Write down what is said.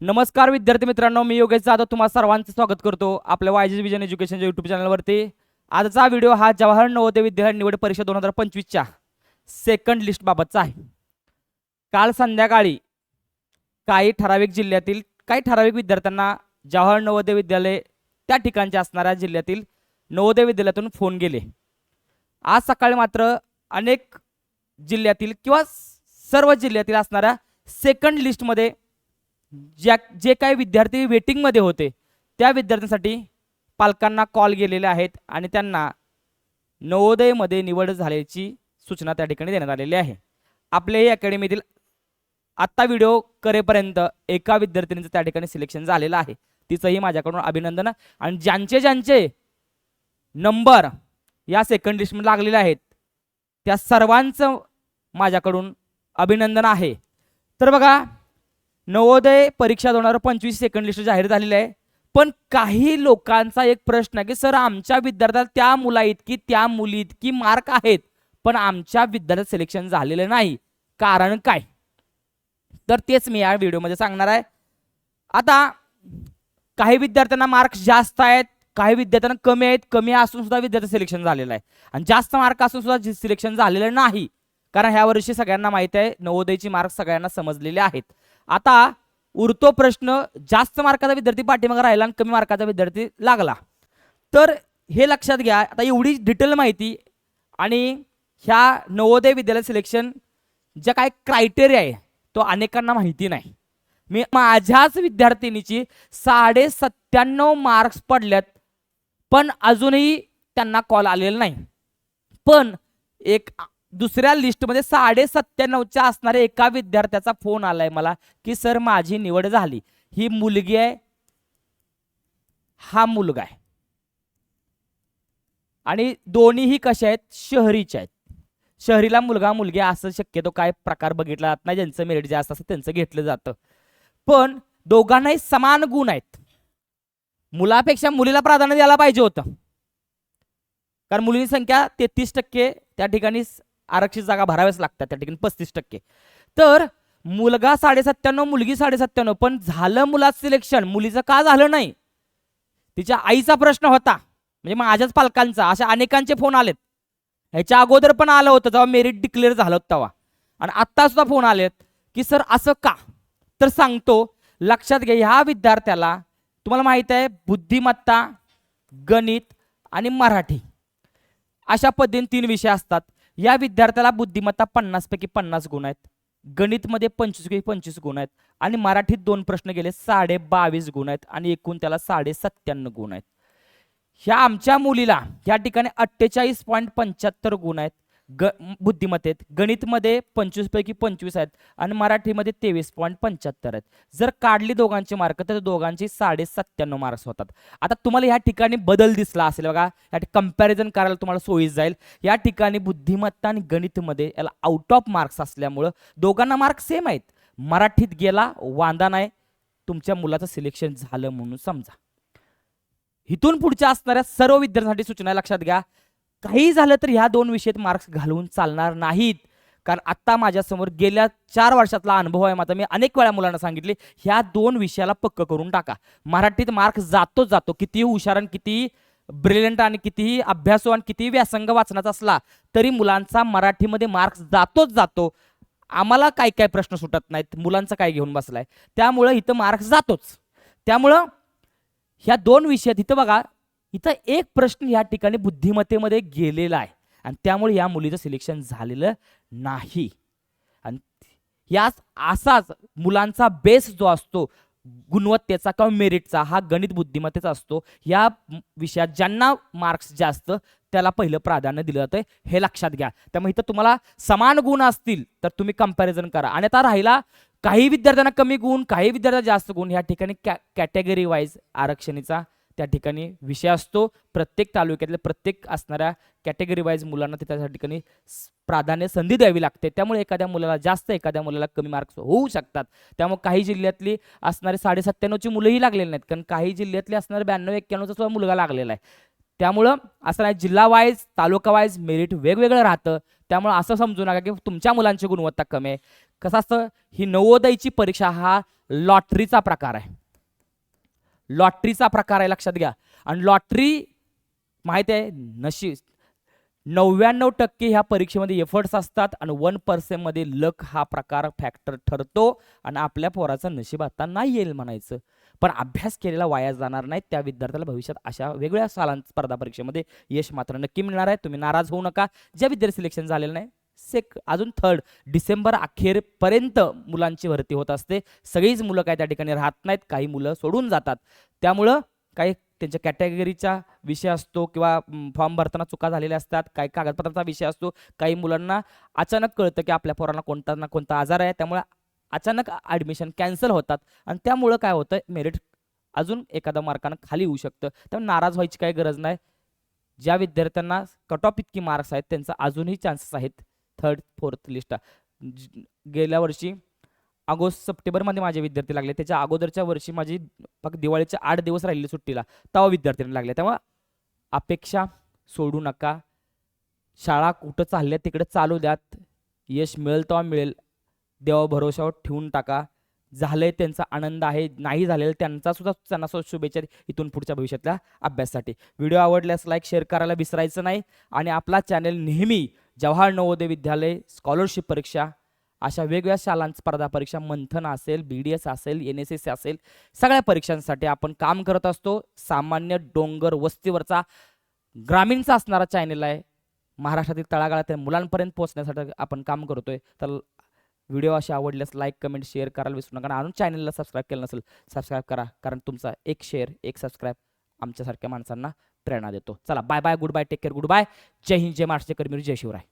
नमस्कार विद्यार्थी मित्रांनो मी योगेश जाधव तुम्हाला सर्वांचं स्वागत करतो आपल्या वायजी विजन एज्युकेशनच्या युट्यूब चॅनलवरती आजचा व्हिडिओ हा जवाहर नवोदय विद्यालय निवड परीक्षा दोन हजार पंचवीसच्या सेकंड लिस्टबाबतचा आहे. काल संध्याकाळी काही ठराविक जिल्ह्यातील काही ठराविक विद्यार्थ्यांना जवाहर नवोदय विद्यालय त्या ठिकाणच्या असणाऱ्या जिल्ह्यातील नवोदय विद्यालयातून फोन गेले. आज सकाळी मात्र अनेक जिल्ह्यातील किंवा सर्व जिल्ह्यातील असणाऱ्या सेकंड लिस्टमध्ये ज्या जे काही विद्यार्थी वेटिंगमध्ये होते त्या विद्यार्थ्यांसाठी पालकांना कॉल गेलेले आहेत आणि त्यांना नवोदयमध्ये निवड झाल्याची सूचना त्या ठिकाणी देण्यात आलेली आहे. आपल्याही अकॅडमीतील आत्ता व्हिडिओ करेपर्यंत एका विद्यार्थिनीचं त्या ठिकाणी सिलेक्शन झालेलं आहे. तिचंही माझ्याकडून अभिनंदन आणि ज्यांचे ज्यांचे नंबर या सेकंड लिस्टमध्ये लागलेले आहेत त्या सर्वांचं माझ्याकडून अभिनंदन आहे. तर बघा नवोदय परीक्षा दोन हजार पंचवीस सेकंड लिस्ट जाहीर झालेली आहे. पण काही लोकांचा एक प्रश्न आहे की सर आमच्या विद्यार्थ्याला त्या मुला इतकी त्या मुली इतकी मार्क आहेत पण आमच्या विद्यार्थ्यात सिलेक्शन झालेलं नाही. कारण काय? तर तेच मी या व्हिडिओमध्ये सांगणार आहे. आता काही विद्यार्थ्यांना मार्क्स जास्त आहेत काही विद्यार्थ्यांना कमी आहेत कमी असून सुद्धा विद्यार्थी सिलेक्शन झालेलं आहे. आणि जास्त मार्क असून सुद्धा सिलेक्शन झालेलं नाही. कारण ह्या वर्षी सगळ्यांना माहीत आहे नवोदयची मार्क्स सगळ्यांना समजलेले आहेत. आता उरतो प्रश्न जास्त मार्काचा विद्यार्थी पाठीमागे राहिला आणि कमी मार्काचा विद्यार्थी लागला. तर हे लक्षात घ्या आता एवढी डिटेल माहिती आणि ह्या नवोदय विद्यालय सिलेक्शन ज्या काय क्रायटेरिया आहे तो अनेकांना माहिती नाही. मी माझ्याच विद्यार्थिनीची साडे सत्त्याण्णव मार्क्स पडल्यात पण अजूनही त्यांना कॉल आलेला नाही. पण एक दुसऱ्या लिस्टमध्ये साडे सत्त्याण्णवच्या असणाऱ्या एका विद्यार्थ्याचा फोन आलाय मला की सर माझी निवड झाली. ही मुलगी आहे. हा मुलगा आहे. आणि दोन्हीही कशा आहेत? शहरीच्या आहेत. शहरीला मुलगा मुलगी असं शक्यतो काय प्रकार बघितला जात नाही ज्यांचं मेरिट जास्त असतं त्यांचं घेतलं जातं. पण दोघांनाही समान गुण आहेत. मुलापेक्षा मुलीला प्राधान्य द्यायला पाहिजे होतं. कारण मुलींची संख्या तेहतीस टक्के त्या ठिकाणी आरक्षित जागा भराव्याच लागतात त्या ठिकाणी पस्तीस टक्के. तर मुलगा साडेसत्त्याण्णव मुलगी साडेसत्त्याण्णव पण झालं मुलाचं सिलेक्शन मुलीचं का झालं नाही? तिच्या आईचा प्रश्न होता. म्हणजे माझ्याच पालकांचा अशा अनेकांचे फोन आलेत. ह्याच्या अगोदर पण आलं होतं जेव्हा मेरिट डिक्लेअर झालं होतं तेव्हा. आणि आत्ता सुद्धा फोन आलेत की सर असं का? तर सांगतो लक्षात घ्या ह्या विद्यार्थ्याला तुम्हाला माहीत आहे बुद्धिमत्ता गणित आणि मराठी अशा पद्धतीने तीन विषय असतात. या विद्यार्थ्याला बुद्धिमत्ता पन्नासपैकी पन्नास गुण आहेत. गणितमध्ये पंचवीसपैकी पंचवीस गुण आहेत. आणि मराठीत दोन प्रश्न गेले साडे बावीस गुण आहेत आणि एकूण त्याला साडे सत्त्याण्णव गुण आहेत. ह्या आमच्या मुलीला या ठिकाणी अठ्ठेचाळीस पॉईंट पंच्याहत्तर गुण आहेत. ग बुद्धिमत्तेत गणितमध्ये पंचवीस पैकी पंचवीस आहेत आणि मराठीमध्ये तेवीस पॉईंट पंच्याहत्तर आहेत. जर काढली दोघांचे मार्क तर दोघांची साडे सत्त्याण्णव मार्क्स होतात. आता तुम्हाला या ठिकाणी बदल दिसला असेल बघा. या कंपॅरिझन करायला तुम्हाला सोयीस जाईल. या ठिकाणी बुद्धिमत्ता आणि गणितमध्ये याला आउट ऑफ मार्क्स असल्यामुळं दोघांना मार्क सेम आहेत. मराठीत गेला वांदा नाही. तुमच्या मुलाचं सिलेक्शन झालं म्हणून समजा. इथून पुढच्या असणाऱ्या सर्व विद्यार्थ्यांसाठी सूचना लक्षात घ्या. काही झालं तर ह्या दोन विषयात मार्क्स घालवून चालणार नाहीत. कारण आत्ता माझ्यासमोर गेल्या चार वर्षातला अनुभव आहे माझा मी अनेक वेळा मुलांना सांगितले ह्या दोन विषयाला पक्क करून टाका. मराठीत मार्क्स जातोच जातो. कितीही हुशार आणि कितीही ब्रिलियंट आणि कितीही अभ्यासू आणि कितीही व्यासंग वाचनाचा असला तरी मुलांचा मराठीमध्ये मार्क्स जातोच जातो. आम्हाला काय काय प्रश्न सुटत नाहीत? मुलांचं काय घेऊन बसलाय? त्यामुळं इथं मार्क्स जातोच. त्यामुळं ह्या दोन विषयात इथं बघा इथं एक प्रश्न या ठिकाणी बुद्धिमत्तेमध्ये गेलेला आहे. आणि त्यामुळे या मुलीचं सिलेक्शन झालेलं नाही. आणि याच असाच मुलांचा बेस जो असतो गुणवत्तेचा किंवा मेरिटचा हा गणित बुद्धिमत्तेचा असतो. या विषयात ज्यांना मार्क्स जास्त त्याला पहिलं प्राधान्य दिलं जातं हे लक्षात घ्या. त्यामुळे इथं तुम्हाला समान गुण असतील तर तुम्ही कंपॅरिझन करा. आणि आता राहिला काही विद्यार्थ्यांना कमी गुण काही विद्यार्थ्यांना जास्त गुण या ठिकाणी कॅ कॅटेगरी वाईज आरक्षणीचा त्या ठिकाणी विषय असतो. प्रत्येक तालुक्यातल्या प्रत्येक असणाऱ्या कॅटेगरी वाईज मुलांना ते त्या ठिकाणी प्राधान्य संधी द्यावी लागते. त्यामुळे एखाद्या मुलाला जास्त एखाद्या मुलाला कमी मार्क्स होऊ शकतात. त्यामुळे काही जिल्ह्यातली असणारे साडे सत्त्याण्णवची मुलंही लागलेली नाहीत. कारण काही जिल्ह्यातली असणारे ब्याण्णव एक्क्याण्णवचा सुद्धा मुलगा लागलेला आहे. त्यामुळं असं नाही जिल्हा वाईज तालुका वाईज मेरिट वेगवेगळं राहतं. त्यामुळं असं समजू नका की तुमच्या मुलांची गुणवत्ता कमी आहे. कसं असतं? ही नवोदयची परीक्षा हा लॉटरीचा प्रकार आहे. लॉटरीचा प्रकार आहे लक्षात घ्या. आणि लॉटरी माहिती आहे नशी नव्याण्णव टक्के ह्या परीक्षेमध्ये एफर्ट्स असतात आणि वन पर्सेंटमध्ये लक हा प्रकार फॅक्टर ठरतो आणि आपल्या पोराचं नशीब आता नाही येईल म्हणायचं. पण अभ्यास केलेला वाया जाणार नाही त्या विद्यार्थ्याला भविष्यात अशा वेगवेगळ्या सालां स्पर्धा परीक्षेमध्ये यश मात्र नक्की मिळणार आहे. तुम्ही नाराज होऊ नका. ज्या विद्यार्थी सिलेक्शन झालेलं नाही सेक अजून थर्ड डिसेंबर अखेरपर्यंत मुलांची भरती होत असते. सगळीच मुलं काय त्या ठिकाणी राहत नाहीत काही मुलं सोडून जातात. त्यामुळं काही त्यांच्या कॅटेगरीचा विषय असतो किंवा फॉर्म भरताना चुका झालेल्या असतात काही कागदपत्राचा विषय असतो काही मुलांना अचानक कळतं की आपल्या पोरांना कोणता ना कोणता आजार आहे. त्यामुळे अचानक ॲडमिशन कॅन्सल होतात. आणि त्यामुळं काय होतं मेरिट अजून एखादा मार्कानं खाली येऊ शकतं. त्यामुळे नाराज व्हायची काही गरज नाही. ज्या विद्यार्थ्यांना कट ऑफ इतकी मार्क्स आहेत त्यांचा अजूनही चान्सेस आहेत. थर्ड फोर्थ लिस्ट गेल्या वर्षी ऑगस्ट सप्टेंबरमध्ये माझे विद्यार्थी लागले. त्याच्या अगोदरच्या वर्षी माझी फक्त दिवाळीचे आठ दिवस राहिले सुट्टीला. तेव्हा विद्यार्थ्यांना लागले. तेव्हा अपेक्षा सोडू नका. शाळा कुठं चालल्या तिकडे चालू द्यात. यश मिळेल तेव्हा मिळेल. देवा भरोशावर ठेवून टाका. झालंय त्यांचा आनंद आहे. नाही झालेलं त्यांचा सुद्धा त्यांना सुद्धा शुभेच्छा इथून पुढच्या भविष्यातल्या अभ्यासासाठी. व्हिडिओ आवडल्यास लाईक शेअर करायला विसरायचं नाही. आणि आपला चॅनल नेहमी जवाहर नवोदय विद्यालय स्कॉलरशिप परीक्षा अशा वेगवेगळ्या शालां स्पर्धा परीक्षा मंथन असेल बी डी एस असेल एन एस एस असेल सगळ्या परीक्षांसाठी आपण काम करत असतो. सामान्य डोंगर वस्तीवरचा ग्रामीणचा असणारा चॅनल आहे. महाराष्ट्रातील तळागाळातील मुलांपर्यंत पोहोचण्यासाठी आपण काम करतोय. तर व्हिडिओ असे आवडल्यास लाईक कमेंट शेअर करायला विसरू नका. अजून चॅनलला सबस्क्राईब केलं नसेल सबस्क्राईब करा. कारण तुमचा एक शेअर एक सबस्क्राईब आमच्यासारख्या माणसांना प्रेरणा देतो. चला bye bye goodbye take care goodbye जय हिंद जय महाराष्ट्र कर्मीर जय शिवराय.